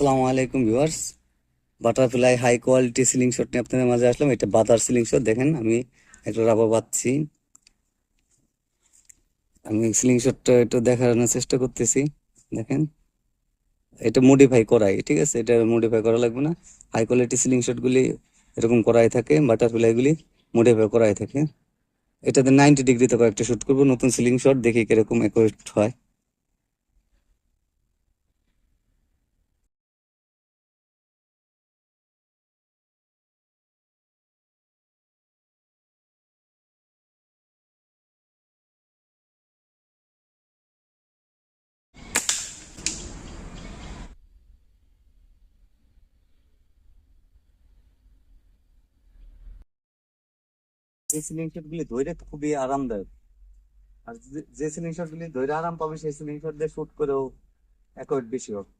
আসসালামু আলাইকুম viewers. Butterfly high quality ceiling shot নিয়ে আপনাদের মাঝে আসলাম। এটা বাতার সিলিং শট। দেখেন, আমি একটা রাবার পাচ্ছি আমি সিলিং শটটা একটু দেখানোর চেষ্টা করতেছি। দেখেন, এটা মডিফাই করাই, ঠিক আছে? এটা মডিফাই করা লাগবে না। হাই কোয়ালিটি সিলিং শটগুলি এরকম করাই থাকে, বাটারফ্লাইগুলি মডিফাই করাই থাকে। এটাতে নাইনটি ডিগ্রিতে কয়েকটা শ্যুট করব, নতুন সিলিং শট, দেখি কীরকম অ্যাকুরেট হয়। এই সিলিং শট গুলি ধরে খুবই আরামদায়ক। আর যে- সিলিং শট গুলি ধরে আরাম পাবে, সেই সিলিং শট দিয়ে শুট করেও অ্যাকুরেট বেশি হবে।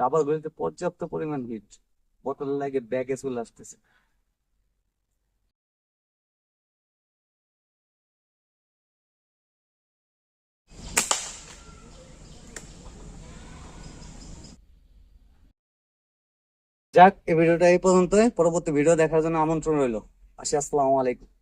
রাবার গুলিতে পর্যাপ্ত পরিমাণ হিট বোতল লাগে ব্যাগে চলে আসতেছে। যাক, এই ভিডিওটা এই পর্যন্ত পরবর্তী ভিডিও দেখার জন্য আমন্ত্রণ রইল। আসি, আসসালামু আলাইকুম।